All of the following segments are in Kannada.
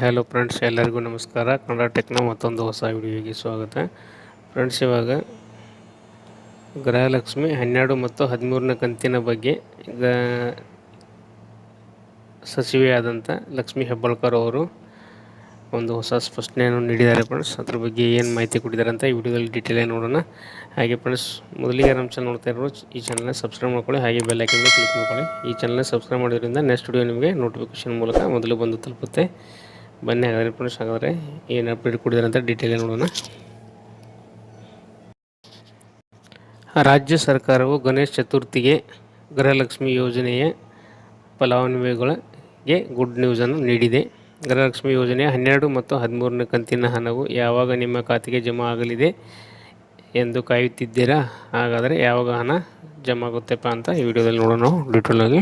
ಹಲೋ ಫ್ರೆಂಡ್ಸ್ ಎಲ್ಲರಿಗೂ ನಮಸ್ಕಾರ. ಕನ್ನಡ ಟೆಕ್ನ ಮತ್ತೊಂದು ಹೊಸ ವಿಡಿಯೋಗೆ ಸ್ವಾಗತ. ಫ್ರೆಂಡ್ಸ್ ಇವಾಗ ಗೃಹಲಕ್ಷ್ಮಿ ಹನ್ನೆರಡು ಮತ್ತು ಹದಿಮೂರನೇ ಕಂತಿನ ಬಗ್ಗೆ ಈಗ ಸಚಿವೆಯಾದಂಥ ಲಕ್ಷ್ಮಿ ಹೆಬ್ಬಾಳ್ಕರ್ ಅವರು ಒಂದು ಹೊಸ ಸ್ಪಷ್ಟನೆಯನ್ನು ನೀಡಿದ್ದಾರೆ ಫ್ರೆಂಡ್ಸ್ ಅದ್ರ ಬಗ್ಗೆ ಏನು ಮಾಹಿತಿ ಕೊಟ್ಟಿದ್ದಾರೆ ಅಂತ ಈ ವಿಡಿಯೋದಲ್ಲಿ ಡೀಟೇಲಾಗಿ ನೋಡೋಣ. ಹಾಗೆ ಫ್ರೆಂಡ್ಸ್ ಮೊದಲಿಗೆ ನಮ್ಮ ಚಾನಲ್ ನೋಡ್ತಾ ಇರೋ ಈ ಚಾನಲ್ನ ಸಬ್ಸ್ಕ್ರೈಬ್ ಮಾಡ್ಕೊಳ್ಳಿ, ಹಾಗೆ ಬೆಲ್ ಐಕನ್ಗೆ ಕ್ಲಿಕ್ ಮಾಡ್ಕೊಳ್ಳಿ. ಈ ಚಾನಲ್ನ ಸಬ್ಸ್ಕ್ರೈಬ್ ಮಾಡೋದ್ರಿಂದ ನೆಕ್ಸ್ಟ್ ವಿಡಿಯೋ ನಿಮಗೆ ನೋಟಿಫಿಕೇಶನ್ ಮೂಲಕ ಮೊದಲು ಬಂದು ತಲುಪುತ್ತೆ. ಬನ್ನಿ, ಹಾಗಾದರೆ ಫ್ರೆಂಡ್ಸ್ ಹಾಗಾದರೆ ಏನು ಅಪ್ಡೇಟ್ ಕೊಟ್ಟಿದ್ದಾರೆ ಅಂತ ಡೀಟೇಲ್ ನೋಡೋಣ. ರಾಜ್ಯ ಸರ್ಕಾರವು ಗಣೇಶ ಚತುರ್ಥಿಗೆ ಗೃಹಲಕ್ಷ್ಮಿ ಯೋಜನೆಯ ಫಲಾನುಭವಿಗಳಿಗೆ ಗುಡ್ ನ್ಯೂಸನ್ನು ನೀಡಿದೆ. ಗೃಹಲಕ್ಷ್ಮಿ ಯೋಜನೆಯ ಹನ್ನೆರಡು ಮತ್ತು ಹದಿಮೂರನೇ ಕಂತಿನ ಹಣವು ಯಾವಾಗ ನಿಮ್ಮ ಖಾತೆಗೆ ಜಮಾ ಆಗಲಿದೆ ಎಂದು ಕಾಯುತ್ತಿದ್ದೀರಾ? ಹಾಗಾದರೆ ಯಾವಾಗ ಹಣ ಜಮಾ ಆಗುತ್ತೆಪ್ಪ ಅಂತ ಈ ವಿಡಿಯೋದಲ್ಲಿ ನೋಡೋಣ. ಡೀಟೇಲಾಗಿ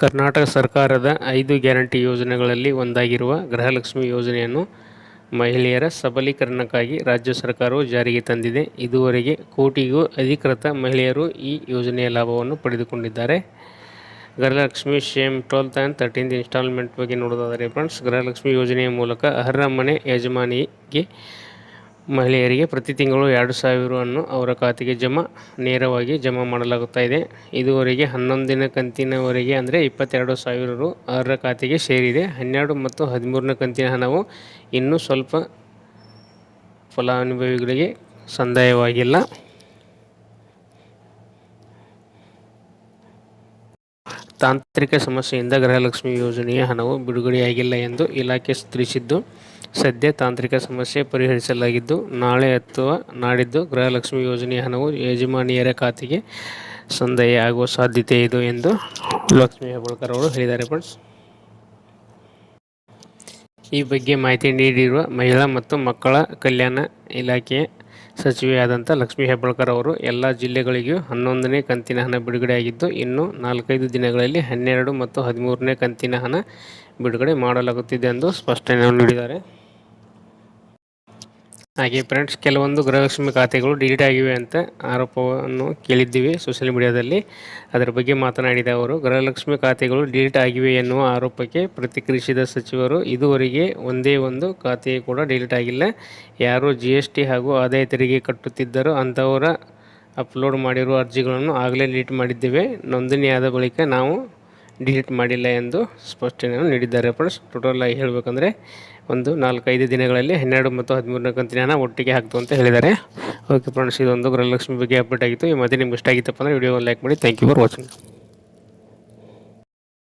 ಕರ್ನಾಟಕ ಸರ್ಕಾರದ ಐದು ಗ್ಯಾರಂಟಿ ಯೋಜನೆಗಳಲ್ಲಿ ಒಂದಾಗಿರುವ ಗೃಹಲಕ್ಷ್ಮಿ ಯೋಜನೆಯನ್ನು ಮಹಿಳೆಯರ ಸಬಲೀಕರಣಕ್ಕಾಗಿ ರಾಜ್ಯ ಸರ್ಕಾರವು ಜಾರಿಗೆ ತಂದಿದೆ. ಇದುವರೆಗೆ ಕೋಟಿಗೂ ಅಧಿಕೃತ ಮಹಿಳೆಯರು ಈ ಯೋಜನೆಯ ಲಾಭವನ್ನು ಪಡೆದುಕೊಂಡಿದ್ದಾರೆ. Gruhalakshmi same twelfth and thirteenth instalment ಬಗ್ಗೆ ನೋಡೋದಾದರೆ, ಫ್ರೆಂಡ್ಸ್, ಗೃಹಲಕ್ಷ್ಮಿ ಯೋಜನೆಯ ಮೂಲಕ ಅರ್ಹ ಮನೆ ಯಜಮಾನಿಗೆ ಮಹಿಳೆಯರಿಗೆ ಪ್ರತಿ ತಿಂಗಳು ಎರಡು ಸಾವಿರವನ್ನು ಅವರ ಖಾತೆಗೆ ಜಮಾ, ನೇರವಾಗಿ ಜಮಾ ಮಾಡಲಾಗುತ್ತಾ ಇದೆ. ಇದುವರೆಗೆ ಹನ್ನೊಂದಿನ ಕಂತಿನವರೆಗೆ ಅಂದರೆ ಇಪ್ಪತ್ತೆರಡು ಸಾವಿರ ರು ಅವರ ಖಾತೆಗೆ ಸೇರಿದೆ. ಹನ್ನೆರಡು ಮತ್ತು ಹದಿಮೂರನೇ ಕಂತಿನ ಹಣವು ಇನ್ನೂ ಸ್ವಲ್ಪ ಫಲಾನುಭವಿಗಳಿಗೆ ಸಂದಾಯವಾಗಿಲ್ಲ. ತಾಂತ್ರಿಕ ಸಮಸ್ಯೆಯಿಂದ ಗೃಹಲಕ್ಷ್ಮಿ ಯೋಜನೆಯ ಹಣವು ಬಿಡುಗಡೆಯಾಗಿಲ್ಲ ಎಂದು ಇಲಾಖೆ ತಿಳಿಸಿದ್ದು, ಸದ್ಯ ತಾಂತ್ರಿಕ ಸಮಸ್ಯೆ ಪರಿಹರಿಸಲಾಗಿದ್ದು, ನಾಳೆ ಅಥವಾ ನಾಡಿದ್ದು ಗೃಹಲಕ್ಷ್ಮಿ ಯೋಜನೆಯ ಹಣವು ಯಜಮಾನಿಯರ ಖಾತೆಗೆ ಸಂದಾಯ ಆಗುವ ಸಾಧ್ಯತೆ ಇದೆ ಎಂದು ಲಕ್ಷ್ಮೀ ಹೆಬ್ಬಾಳ್ಕರ್ ಅವರು ಹೇಳಿದ್ದಾರೆ ಫ್ರೆಂಡ್ಸ್. ಈ ಬಗ್ಗೆ ಮಾಹಿತಿ ನೀಡಿರುವ ಮಹಿಳಾ ಮತ್ತು ಮಕ್ಕಳ ಕಲ್ಯಾಣ ಇಲಾಖೆಯ ಸಚಿವೆಯಾದಂಥ ಲಕ್ಷ್ಮೀ ಹೆಬ್ಬಾಳ್ಕರ್ ಅವರು ಎಲ್ಲ ಜಿಲ್ಲೆಗಳಿಗೂ ಹನ್ನೊಂದನೇ ಕಂತಿನ ಹಣ ಬಿಡುಗಡೆಯಾಗಿದ್ದು, ಇನ್ನು ನಾಲ್ಕೈದು ದಿನಗಳಲ್ಲಿ ಹನ್ನೆರಡು ಮತ್ತು ಹದಿಮೂರನೇ ಕಂತಿನ ಹಣ ಬಿಡುಗಡೆ ಮಾಡಲಾಗುತ್ತಿದೆ ಎಂದು ಸ್ಪಷ್ಟನೆಯನ್ನು ನೀಡಿದ್ದಾರೆ. ಹಾಗೆ ಫ್ರೆಂಡ್ಸ್ ಕೆಲವೊಂದು ಗೃಹಲಕ್ಷ್ಮಿ ಖಾತೆಗಳು ಡಿಲೀಟ್ ಆಗಿವೆ ಅಂತ ಆರೋಪವನ್ನು ಕೇಳಿದ್ದೀವಿ ಸೋಷಿಯಲ್ ಮೀಡಿಯಾದಲ್ಲಿ ಅದರ ಬಗ್ಗೆ ಮಾತನಾಡಿದ ಅವರು, ಗೃಹಲಕ್ಷ್ಮಿ ಖಾತೆಗಳು ಡಿಲೀಟ್ ಆಗಿವೆ ಎನ್ನುವ ಆರೋಪಕ್ಕೆ ಪ್ರತಿಕ್ರಿಯಿಸಿದ ಸಚಿವರು, ಇದುವರೆಗೆ ಒಂದೇ ಒಂದು ಖಾತೆ ಕೂಡ ಡಿಲೀಟ್ ಆಗಿಲ್ಲ. ಯಾರು ಜಿ ಎಸ್ ಟಿ ಹಾಗೂ ಆದಾಯ ತೆರಿಗೆ ಕಟ್ಟುತ್ತಿದ್ದರೋ ಅಂಥವರ ಅಪ್ಲೋಡ್ ಮಾಡಿರುವ ಅರ್ಜಿಗಳನ್ನು ಆಗಲೇ ಡಿಲೀಟ್ ಮಾಡಿದ್ದೇವೆ. ನೋಂದಣಿಯಾದ ಬಳಿಕ ನಾವು ಡಿಲೀಟ್ ಮಾಡಿಲ್ಲ ಎಂದು ಸ್ಪಷ್ಟನೆಯನ್ನು ನೀಡಿದ್ದಾರೆ. ಫ್ರೆಂಡ್ಸ್ ಟೋಟಲ್ ಆಗಿ ಹೇಳಬೇಕಂದ್ರೆ ಒಂದು ನಾಲ್ಕೈದು ದಿನಗಳಲ್ಲಿ ಹನ್ನೆರಡು ಮತ್ತು ಹದಿಮೂರನೇ ಕಂತಿನ ಒಟ್ಟಿಗೆ ಹಾಕ್ತು ಅಂತ ಹೇಳಿದ್ದಾರೆ. ಓಕೆ ಫ್ರೆಂಡ್ಸ್, ಇದೊಂದು ಗೃಹಲಕ್ಷ್ಮಿ ಬಗ್ಗೆ ಅಪ್ಡೇಟ್ ಆಗಿತ್ತು. ಈ ಮತ್ತೆ ನಿಮ್ಗೆ ಇಷ್ಟ ಆಗಿತ್ತಪ್ಪ ಅಂದರೆ ವಿಡಿಯೋ ಲೈಕ್ ಮಾಡಿ. Thank you for watching